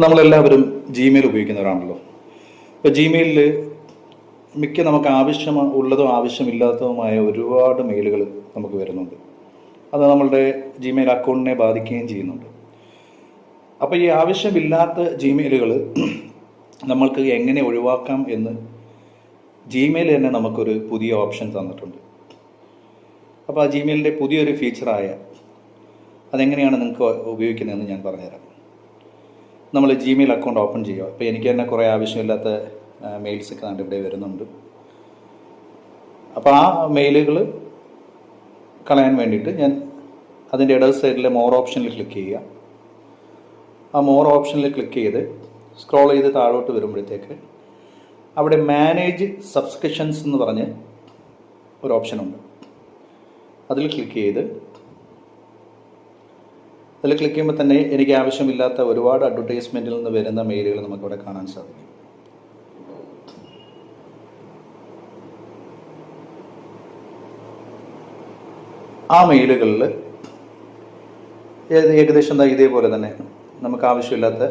നമ്മളെല്ലാവരും ജിമെയിൽ ഉപയോഗിക്കുന്നവരാണല്ലോ. ഇപ്പോൾ ജിമെയിലിൽ മിക്ക നമുക്ക് ആവശ്യം ഉള്ളതും ആവശ്യമില്ലാത്തതുമായ ഒരുപാട് മെയിലുകൾ നമുക്ക് വരുന്നുണ്ട്. അത് നമ്മളുടെ ജിമെയിൽ അക്കൗണ്ടിനെ ബാധിക്കുകയും ചെയ്യുന്നുണ്ട്. അപ്പോൾ ഈ ആവശ്യമില്ലാത്ത ജിമെയിലുകൾ നമ്മൾക്ക് എങ്ങനെ ഒഴിവാക്കാം എന്ന് ജിമെയിൽ തന്നെ നമുക്കൊരു പുതിയ ഓപ്ഷൻ തന്നിട്ടുണ്ട്. അപ്പോൾ ആ ജിമെയിലിന്റെ പുതിയൊരു ഫീച്ചറായ അതെങ്ങനെയാണ് നിങ്ങൾക്ക് ഉപയോഗിക്കുന്നതെന്ന് ഞാൻ പറഞ്ഞുതരാം. നമ്മൾ ജിമെയിൽ അക്കൗണ്ട് ഓപ്പൺ ചെയ്യുക. അപ്പോൾ എനിക്ക് തന്നെ കുറേ ആവശ്യമില്ലാത്ത മെയിൽസ് ഒക്കെ കണ്ട് ഇവിടെ വരുന്നുണ്ട്. അപ്പോൾ ആ മെയിലുകൾ കളയാൻ വേണ്ടിയിട്ട് ഞാൻ അതിന്റെ ഇടത് സൈഡിലെ മോർ ഓപ്ഷനിൽ ക്ലിക്ക് ചെയ്യുക. ആ മോർ ഓപ്ഷനിൽ ക്ലിക്ക് ചെയ്ത് സ്ക്രോൾ ചെയ്ത് താഴോട്ട് വരുമ്പോഴത്തേക്ക് അവിടെ മാനേജ് സബ്സ്ക്രിപ്ഷൻസ് എന്ന് പറഞ്ഞ് ഒരു ഓപ്ഷനുണ്ട് അതിൽ ക്ലിക്ക് ചെയ്ത് അതിൽ ക്ലിക്ക് ചെയ്യുമ്പോൾ തന്നെ എനിക്ക് ആവശ്യമില്ലാത്ത ഒരുപാട് അഡ്വർടൈസ്മെന്റിൽ നിന്ന് വരുന്ന മെയിലുകൾ നമുക്കിവിടെ കാണാൻ സാധിക്കും. ആ മെയിലുകളിൽ ഏകദേശം ഇതേപോലെ തന്നെ. നമുക്ക് ആവശ്യമില്ലാത്ത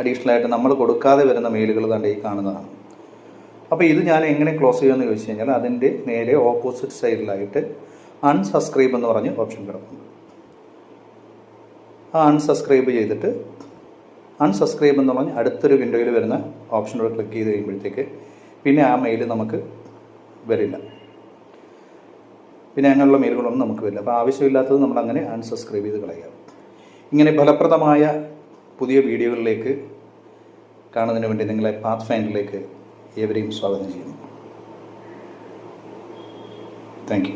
അഡീഷണൽ ആയിട്ട് നമ്മൾ കൊടുക്കാതെ വരുന്ന മെയിലുകൾ തന്നെ ഈ കാണുന്നതാണ്. അപ്പോൾ ഇത് ഞാൻ എങ്ങനെ ക്ലോസ് ചെയ്യുമെന്ന് ചോദിച്ചു കഴിഞ്ഞാൽ അതിന്റെ നേരെ ഓപ്പോസിറ്റ് സൈഡിലായിട്ട് അൺസബ്സ്ക്രൈബ് എന്ന് പറഞ്ഞ് ഓപ്ഷൻ കിടക്കുന്നു. അൺസബ്സ്ക്രൈബ് ചെയ്തിട്ട് അൺസബ്സ്ക്രൈബ് എന്ന് പറഞ്ഞ് അടുത്തൊരു വിൻഡോയിൽ വരുന്ന ഓപ്ഷനോട് ക്ലിക്ക് ചെയ്ത് കഴിയുമ്പോഴത്തേക്ക് പിന്നെ ആ മെയിൽ നമുക്ക് വരില്ല. പിന്നെ അങ്ങനെയുള്ള മെയിലുകളൊന്നും നമുക്ക് വരില്ല. അപ്പോൾ ആവശ്യമില്ലാത്തത് നമ്മൾ അങ്ങനെ അൺസബ്സ്ക്രൈബ് ചെയ്ത് കളയുക. ഇങ്ങനെ ഫലപ്രദമായ പുതിയ വീഡിയോകളിലേക്ക് കാണുന്നതിന് വേണ്ടി നിങ്ങളെ പാത്ത് ഫൈൻഡിലേക്ക് ഏവരെയും സ്വാഗതം ചെയ്യുന്നു. താങ്ക്